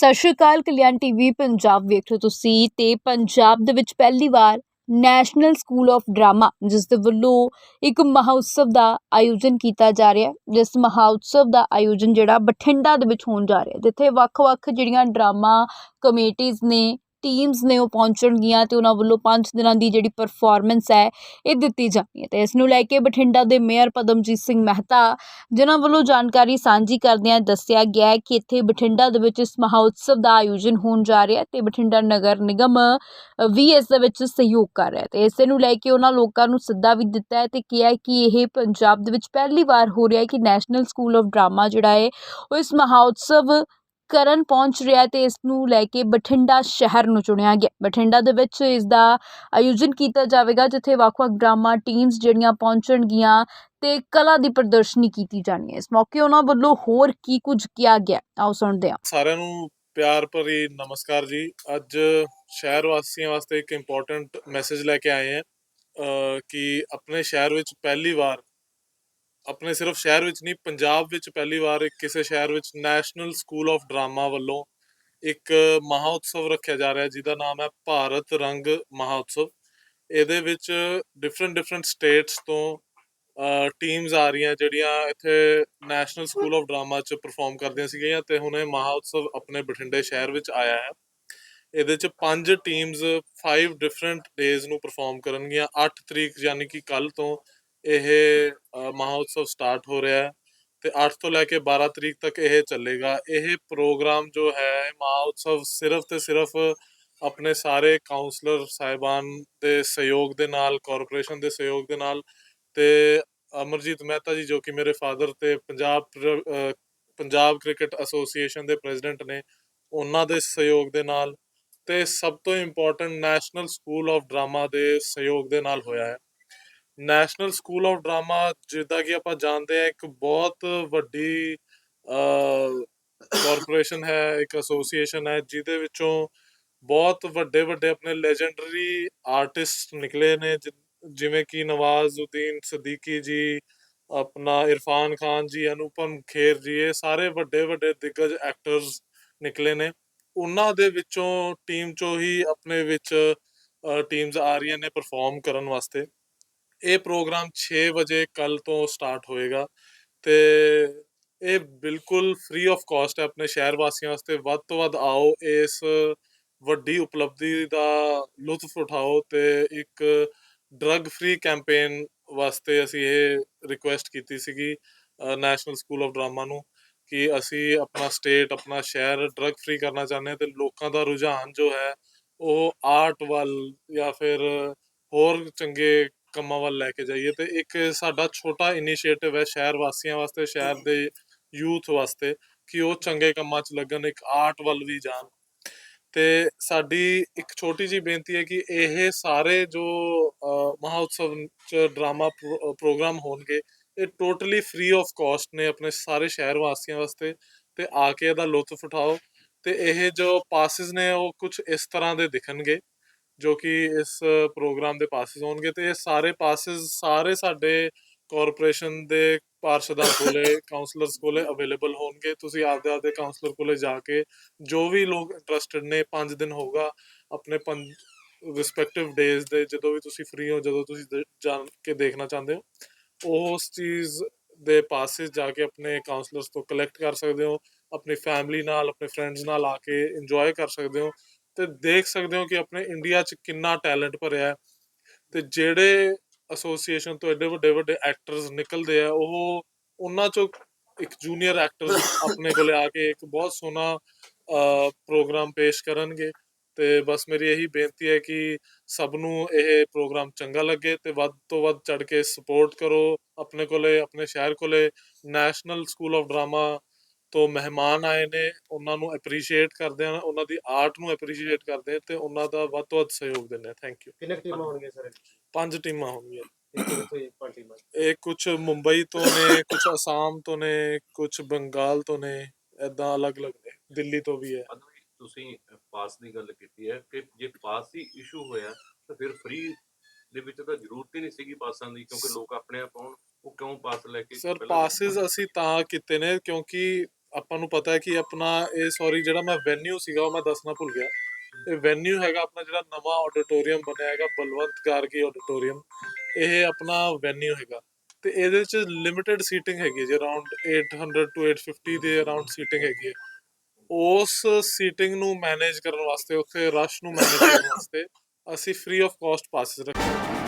ਸਤਿ ਸ਼੍ਰੀ ਅਕਾਲ, ਕਲਿਆਣ ਟੀਵੀ, ਪੰਜਾਬ ਵੇਖ ਰਹੇ ਹੋ ਤੁਸੀਂ ਤੇ ਪੰਜਾਬ ਦੇ ਵਿੱਚ ਪਹਿਲੀ ਵਾਰ ਨੈਸ਼ਨਲ ਸਕੂਲ ਆਫ ਡਰਾਮਾ, ਜਿਸ ਦੇ ਵੱਲੋਂ ਇੱਕ ਮਹਾਉਤਸਵ ਦਾ ਆਯੋਜਨ ਕੀਤਾ ਜਾ ਰਿਹਾ ਜਿਸ ਮਹਾਉਤਸਵ ਦਾ ਆਯੋਜਨ ਜਿਹੜਾ ਬਠਿੰਡਾ ਦੇ ਵਿੱਚ ਹੋਣ ਜਾ ਰਿਹਾ ਜਿੱਥੇ ਵੱਖ-ਵੱਖ ਜਿਹੜੀਆਂ ਡਰਾਮਾ ਕਮੇਟੀਆਂ ਨੇ ਟੀਮਸ ਨੇ ਉਹ ਪਹੁੰਚਣਗੀਆਂ ਤੇ ਉਹਨਾਂ ਵੱਲੋਂ 5 ਦਿਨਾਂ ਦੀ ਜਿਹੜੀ ਪਰਫਾਰਮੈਂਸ ਹੈ, ਇਹ ਦਿੱਤੀ ਜਾਣੀ ਹੈ। ਤੇ ਇਸ ਨੂੰ ਲੈ ਕੇ ਬਠਿੰਡਾ ਦੇ ਮੇਅਰ ਪਦਮਜੀਤ ਸਿੰਘ ਮਹਿਤਾ, ਜਿਨ੍ਹਾਂ ਵੱਲੋਂ ਜਾਣਕਾਰੀ ਸਾਂਝੀ ਕਰਦਿਆਂ ਦੱਸਿਆ ਗਿਆ ਹੈ ਕਿ ਇੱਥੇ ਬਠਿੰਡਾ ਦੇ ਵਿੱਚ ਇਸ ਮਹਾਉਤਸਵ ਦਾ ਆਯੋਜਨ ਹੋਣ ਜਾ ਰਿਹਾ ਹੈ ਤੇ ਬਠਿੰਡਾ ਨਗਰ ਨਿਗਮ ਵੀ ਇਸ ਦੇ ਵਿੱਚ ਸਹਿਯੋਗ ਕਰ ਰਿਹਾ ਹੈ। ਤੇ ਇਸੇ ਨੂੰ ਲੈ ਕੇ ਉਹਨਾਂ ਲੋਕਾਂ ਨੂੰ ਸੱਦਾ ਵੀ ਦਿੱਤਾ ਹੈ ਤੇ ਕਿਹਾ ਕਿ ਇਹ ਪੰਜਾਬ ਦੇ ਵਿੱਚ ਪਹਿਲੀ ਵਾਰ ਹੋ ਰਿਹਾ ਹੈ ਕਿ ਨੈਸ਼ਨਲ ਸਕੂਲ ਆਫ ਡਰਾਮਾ ਜਿਹੜਾ ਹੈ, ਉਹ ਇਸ ਮਹਾਉਤਸਵ ਕਰਨ ਪਹੁੰਚ ਰਿਹਾ ਤੇ ਇਸ ਨੂੰ ਲੈ ਕੇ ਬਠਿੰਡਾ ਸ਼ਹਿਰ ਨੂੰ ਚੁਣਿਆ ਗਿਆ। ਬਠਿੰਡਾ ਦੇ ਵਿੱਚ ਇਸ ਦਾ ਆਯੋਜਨ ਕੀਤਾ ਜਾਵੇਗਾ, ਜਿੱਥੇ ਵੱਖ-ਵੱਖ ਡਰਾਮਾ ਟੀਮਸ ਜਿਹੜੀਆਂ ਪਹੁੰਚਣਗੀਆਂ ਤੇ ਕਲਾ ਦੀ ਪ੍ਰਦਰਸ਼ਨੀ ਕੀਤੀ ਜਾਣੀ ਹੈ। ਇਸ ਮੌਕੇ ਉਹਨਾਂ ਵੱਲੋਂ ਹੋਰ ਕੀ ਕੁਝ ਕਿਹਾ ਗਿਆ ਆਓ ਸੁਣਦੇ ਹਾਂ। ਸਾਰਿਆਂ ਨੂੰ ਪਿਆਰ ਭਰੀ ਨਮਸਕਾਰ ਜੀ। ਅੱਜ ਸ਼ਹਿਰ ਵਾਸੀਆਂ ਵਾਸਤੇ ਇੱਕ ਇੰਪੋਰਟੈਂਟ ਮੈਸੇਜ ਲੈ ਕੇ ਆਏ ਹਾਂ ਕਿ ਆਪਣੇ ਸ਼ਹਿਰ ਵਿੱਚ ਪਹਿਲੀ ਵਾਰ ਆਪਣੇ ਸਿਰਫ ਸ਼ਹਿਰ ਵਿੱਚ ਨਹੀਂ, ਪੰਜਾਬ ਵਿੱਚ ਪਹਿਲੀ ਵਾਰ ਕਿਸੇ ਸ਼ਹਿਰ ਵਿੱਚ ਨੈਸ਼ਨਲ ਸਕੂਲ ਆਫ ਡਰਾਮਾ ਵੱਲੋਂ ਇੱਕ ਮਹਾਉਤਸਵ ਰੱਖਿਆ ਜਾ ਰਿਹਾ, ਜਿਹਦਾ ਨਾਮ ਹੈ ਭਾਰਤ ਰੰਗ ਮਹਾਉਤਸਵ ਇਹਦੇ ਵਿੱਚ ਡਿਫਰੈਂਟ ਡਿਫਰੈਂਟ ਸਟੇਟਸ ਤੋਂ ਟੀਮਸ ਆ ਰਹੀਆਂ ਜਿਹੜੀਆਂ ਇੱਥੇ ਨੈਸ਼ਨਲ ਸਕੂਲ ਆਫ ਡਰਾਮਾ 'ਚ ਪਰਫਾਰਮ ਕਰਦੀਆਂ ਸੀਗੀਆਂ ਤੇ ਹੁਣ ਇਹ ਮਹਾਉਤਸਵ ਆਪਣੇ ਬਠਿੰਡੇ ਸ਼ਹਿਰ ਵਿੱਚ ਆਇਆ ਹੈ। ਇਹਦੇ 'ਚ ਪੰਜ ਟੀਮਸ 5 ਡਿਫਰੈਂਟ ਡੇਜ਼ ਨੂੰ ਪਰਫਾਰਮ ਕਰਨਗੀਆਂ 8 ਤਰੀਕ ਯਾਨੀ ਕਿ ਕੱਲ ਤੋਂ ਇਹ ਅ, ਮਹਾਉਤਸਵ ਸਟਾਰਟ ਹੋ ਰਿਹਾ ਹੈ ਤੇ 8 ਤੋਂ ਲੈ ਕੇ 12 ਤਰੀਕ ਤੱਕ ਇਹ ਚੱਲੇਗਾ। ਇਹ ਪ੍ਰੋਗਰਾਮ ਜੋ ਹੈ ਇਹ ਮਹਾਉਤਸਵ ਸਿਰਫ ਤੇ ਸਿਰਫ ਆਪਣੇ ਸਾਰੇ ਕਾਉਂਸਲਰ ਸਾਹਿਬਾਨ ਦੇ ਸਹਿਯੋਗ ਦੇ ਨਾਲ ਕਾਰਪੋਰੇਸ਼ਨ ਦੇ ਸਹਿਯੋਗ ਦੇ ਨਾਲ ਤੇ ਅਮਰਜੀਤ ਮਹਿਤਾ ਜੀ ਜੋ ਕਿ ਮੇਰੇ ਫਾਦਰ ਤੇ ਪੰਜਾਬ ਪ੍ਰ- ਅਹ ਪੰਜਾਬ ਕ੍ਰਿਕਟ ਐਸੋਸੀਏਸ਼ਨ ਦੇ ਪ੍ਰੈਜ਼ੀਡੈਂਟ ਨੇ ਉਹਨਾਂ ਦੇ ਸਹਿਯੋਗ ਦੇ ਨਾਲ ਤੇ ਸਭ ਤੋਂ important National School of Drama ਦੇ ਸਹਿਯੋਗ ਦੇ ਨਾਲ ਹੋਇਆ ਹੈ। ਨੈਸ਼ਨਲ ਸਕੂਲ ਆਫ ਡਰਾਮਾ ਜਿੱਦਾਂ ਕਿ ਆਪਾਂ ਜਾਣਦੇ ਹਾਂ, ਇੱਕ ਬਹੁਤ ਵੱਡੀ ਕਾਰਪੋਰੇਸ਼ਨ ਹੈ, ਇੱਕ ਐਸੋਸੀਏਸ਼ਨ ਹੈ, ਜਿਹਦੇ ਵਿੱਚੋਂ ਬਹੁਤ ਵੱਡੇ ਵੱਡੇ ਆਪਣੇ ਲੈਜੈਂਡਰੀ ਆਰਟਿਸਟ ਨਿਕਲੇ ਨੇ ਜਿਵੇਂ ਕਿ ਨਵਾਜ਼ਉਦੀਨ ਸਦੀਕੀ ਜੀ, ਆਪਣਾ ਇਰਫਾਨ ਖਾਨ ਜੀ, ਅਨੁਪਮ ਖੇਰ ਜੀ, ਇਹ ਸਾਰੇ ਵੱਡੇ ਵੱਡੇ ਦਿੱਗਜ ਐਕਟਰਸ ਨਿਕਲੇ ਨੇ। ਉਹਨਾਂ ਦੇ ਵਿੱਚੋਂ ਟੀਮ ਚੋਂ ਹੀ ਆਪਣੇ ਵਿੱਚ ਟੀਮਸ ਆ ਰਹੀਆਂ ਨੇ ਪਰਫਾਰਮ ਕਰਨ ਵਾਸਤੇ। ਇਹ ਪ੍ਰੋਗਰਾਮ 6 ਵਜੇ ਕੱਲ ਤੋਂ ਸਟਾਰਟ ਹੋਏਗਾ ਤੇ ਇਹ ਬਿਲਕੁਲ ਫ੍ਰੀ ਆਫ ਕਾਸਟ ਹੈ ਆਪਣੇ ਸ਼ਹਿਰ ਵਾਸੀਆਂ ਵਾਸਤੇ। ਵੱਧ ਤੋਂ ਵੱਧ ਆਓ, ਇਸ ਵੱਡੀ ਉਪਲਬਧੀ ਦਾ ਲੁਤਫ ਉਠਾਓ ਤੇ ਇੱਕ ਡਰੱਗ ਫ੍ਰੀ ਕੈਂਪੇਨ ਵਾਸਤੇ ਅਸੀਂ ਇਹ ਰਿਕੁਐਸਟ ਕੀਤੀ ਸੀਗੀ ਨੈਸ਼ਨਲ ਸਕੂਲ ਆਫ ਡਰਾਮਾ ਨੂੰ ਕਿ ਅਸੀਂ ਆਪਣਾ ਸਟੇਟ ਆਪਣਾ ਸ਼ਹਿਰ ਡਰੱਗ ਫ੍ਰੀ ਕਰਨਾ ਚਾਹੁੰਦੇ ਹਾਂ ਤੇ ਲੋਕਾਂ ਦਾ ਰੁਝਾਨ ਜੋ ਹੈ ਉਹ ਆਰਟ ਵੱਲ ਜਾਂ ਫਿਰ ਹੋਰ ਚੰਗੇ ਕੰਮਾਂ ਵੱਲ ਲੈ ਕੇ ਜਾਈਏ ਤੇ ਇੱਕ ਸਾਡਾ ਛੋਟਾ ਇਨੀਸ਼ੀਏਟਿਵ ਹੈ ਸ਼ਹਿਰ ਵਾਸੀਆਂ ਵਾਸਤੇ ਸ਼ਹਿਰ ਦੇ ਯੂਥ ਵਾਸਤੇ ਕਿ ਉਹ ਚੰਗੇ ਕੰਮਾਂ 'ਚ ਲੱਗਣ ਇੱਕ ਆਰਟ ਵੱਲ ਵੀ ਜਾਣ। ਤੇ ਸਾਡੀ ਇੱਕ ਛੋਟੀ ਜੀ ਬੇਨਤੀ ਹੈ ਕਿ ਇਹ ਸਾਰੇ ਜੋ ਅ, ਮਹਾਉਤਸਵ ਚ ਡਰਾਮਾ ਪ੍ਰੋਗਰਾਮ ਹੋਣਗੇ ਇਹ ਟੋਟਲੀ ਫ੍ਰੀ ਆਫ ਕਾਸਟ ਨੇ ਆਪਣੇ ਸਾਰੇ ਸ਼ਹਿਰ ਵਾਸੀਆਂ ਵਾਸਤੇ ਤੇ ਆ ਕੇ ਇਹਦਾ ਲੁਤਫ ਉਠਾਓ ਤੇ ਇਹ ਜੋ ਪਾਸਿਸ ਨੇ ਉਹ ਕੁਝ ਇਸ ਤਰ੍ਹਾਂ ਦੇ ਦਿਖਣਗੇ। ਜੋ ਕਿ ਇਸ ਪ੍ਰੋਗਰਾਮ ਦੇ ਪਾਸਿਸ ਹੋਣਗੇ ਤੇ ਇਹ ਸਾਰੇ ਪਾਸਿਸ ਸਾਰੇ ਸਾਡੇ ਕਾਰਪੋਰੇਸ਼ਨ ਦੇ ਪਾਰਸ਼ਦਾਂ ਕੋਲੇ ਕਾਉਂਸਲਰਸ ਕੋਲੇ ਅਵੇਲੇਬਲ ਹੋਣਗੇ। ਤੁਸੀਂ ਆਪਦੇ ਆਪਦੇ ਕਾਉਂਸਲਰ ਕੋਲੇ ਜਾ ਕੇ ਜੋ ਵੀ ਲੋਕ ਇੰਟਰਸਟਿਡ ਨੇ 5 ਦਿਨ ਹੋਊਗਾ ਆਪਣੇ ਰਿਸਪੈਕਟਿਵ ਡੇਜ਼ ਦੇ ਜਦੋਂ ਵੀ ਤੁਸੀਂ ਫ੍ਰੀ ਹੋ ਜਦੋਂ ਤੁਸੀਂ ਜਾਣ ਕੇ ਦੇਖਣਾ ਚਾਹੁੰਦੇ ਹੋ ਉਸ ਚੀਜ਼ ਦੇ ਪਾਸਿਸ ਜਾ ਕੇ ਆਪਣੇ ਕਾਉਂਸਲਰਸ ਤੋਂ ਕਲੈਕਟ ਕਰ ਸਕਦੇ ਹੋ ਆਪਣੀ ਫੈਮਿਲੀ ਨਾਲ ਆਪਣੇ ਫਰੈਂਡਸ ਨਾਲ ਆ ਕੇ ਇੰਜੋਏ ਕਰ ਸਕਦੇ ਹੋ। ਤੇ ਦੇਖ ਸਕਦੇ ਹੋ ਕਿ ਆਪਣੇ ਇੰਡੀਆ 'ਚ ਕਿੰਨਾ ਟੈਲੈਂਟ ਭਰਿਆ ਹੈ ਤੇ ਜਿਹੜੇ ਐਸੋਸੀਏਸ਼ਨ ਤੋਂ ਐਡੇ ਵੱਡੇ ਵੱਡੇ ਐਕਟਰਸ ਨਿਕਲਦੇ ਆ, ਉਹ ਉਹਨਾਂ ਚੋਂ ਇੱਕ ਜੂਨੀਅਰ ਐਕਟਰ ਆਪਣੇ ਕੋਲੇ ਆ ਕੇ ਇੱਕ ਬਹੁਤ ਸੋਹਣਾ ਪ੍ਰੋਗਰਾਮ ਪੇਸ਼ ਕਰਨਗੇ ਤੇ ਬਸ ਮੇਰੀ ਇਹੀ ਬੇਨਤੀ ਹੈ ਕਿ ਸਭ ਨੂੰ ਇਹ ਪ੍ਰੋਗਰਾਮ ਚੰਗਾ ਲੱਗੇ ਤੇ ਵੱਧ ਤੋਂ ਵੱਧ ਚੜ ਕੇ ਸਪੋਰਟ ਕਰੋ ਆਪਣੇ ਕੋਲੇ, ਆਪਣੇ ਸ਼ਹਿਰ ਕੋਲੇ ਨੈਸ਼ਨਲ ਸਕੂਲ ਆਫ ਡਰਾਮਾ ਤੋਂ ਮਹਿਮਾਨ ਆਏ ਨੇ ਉਹਨਾਂ ਨੂੰ ਐਪਰੀਸ਼ੀਏਟ ਕਰਦੇ ਆ ਉਹਨਾਂ ਦੀ ਆਰਟ ਨੂੰ ਐਪਰੀਸ਼ੀਏਟ ਕਰਦੇ ਆ ਤੇ ਉਹਨਾਂ ਦਾ ਵੱਧ ਤੋਂ ਵੱਧ ਸਹਿਯੋਗ ਦਿੰਦੇ ਆ ਥੈਂਕ ਯੂ ਕਿੰਨੇ ਟੀਮਾਂ ਹੋਣਗੀਆਂ ਸਰ ਪੰਜ ਟੀਮਾਂ ਹੋਣਗੀਆਂ। ਇੱਕ ਕਿੱਥੋਂ ਜੀ ਪੰਜ ਟੀਮਾਂ ਇਹ ਕੁਝ ਮੁੰਬਈ ਤੋਂ ਨੇ ਕੁਝ ਅਸਾਮ ਤੋਂ ਨੇ ਕੁਝ ਬੰਗਾਲ ਤੋਂ ਨੇ ਐਦਾਂ ਅਲੱਗ-ਅਲੱਗ ਨੇ ਦਿੱਲੀ ਤੋਂ ਵੀ ਹੈ। ਤੁਸੀਂ ਪਾਸ ਦੀ ਗੱਲ ਕੀਤੀ ਹੈ ਕਿ ਜੇ ਪਾਸ ਹੀ ਇਸ਼ੂ ਹੋਇਆ ਤਾਂ ਫਿਰ ਫ੍ਰੀ ਦੇ ਵਿੱਚ ਤਾਂ ਜ਼ਰੂਰਤ ਹੀ ਨਹੀਂ ਸੀਗੀ ਪਾਸਾਂ ਦੀ ਕਿਉਂਕਿ ਲੋਕ ਆਪਣੇ ਆਪ ਆਉਣ ਉਹ ਕਿਉਂ ਪਾਸ ਲੈ ਕੇ ਸਰ ਪਾਸਿਸ ਅਸੀਂ ਤਾਂ ਕੀਤੇ ਨੇ ਕਿਉਂਕਿ ਆਪਾਂ ਨੂੰ ਪਤਾ ਹੈ ਕਿ ਆਪਣਾ ਇਹ ਸੌਰੀ ਜਿਹੜਾ ਮੈਂ ਵੈਨਿਊ ਸੀਗਾ ਉਹ ਮੈਂ ਦੱਸਣਾ ਭੁੱਲ ਗਿਆ। ਇਹ ਵੈਨਿਊ ਹੈਗਾ ਆਪਣਾ ਜਿਹੜਾ ਨਵਾਂ ਆਡੀਟੋਰੀਅਮ ਬਣਿਆ ਹੈਗਾ, ਬਲਵੰਤ ਗਾਰਗੀ ਆਡੀਟੋਰੀਅਮ ਇਹ ਆਪਣਾ ਵੈਨਿਊ ਹੈਗਾ। ਤੇ ਇਹਦੇ ਵਿੱਚ ਲਿਮਿਟਿਡ ਸੀਟਿੰਗ ਹੈਗੀ ਹੈ ਜੀ ਅਰਾਊਂਡ 800 ਟੂ 850 ਦੇ ਅਰਾਊਂਡ ਸੀਟਿੰਗ ਹੈਗੀ ਹੈ। ਉਸ ਸੀਟਿੰਗ ਨੂੰ ਮੈਨੇਜ ਕਰਨ ਵਾਸਤੇ, ਉੱਥੇ ਰਸ਼ ਨੂੰ ਮੈਨੇਜ ਕਰਨ ਵਾਸਤੇ ਅਸੀਂ ਫ੍ਰੀ ਆਫ ਕਾਸਟ ਪਾਸਿਸ ਰੱਖੇ।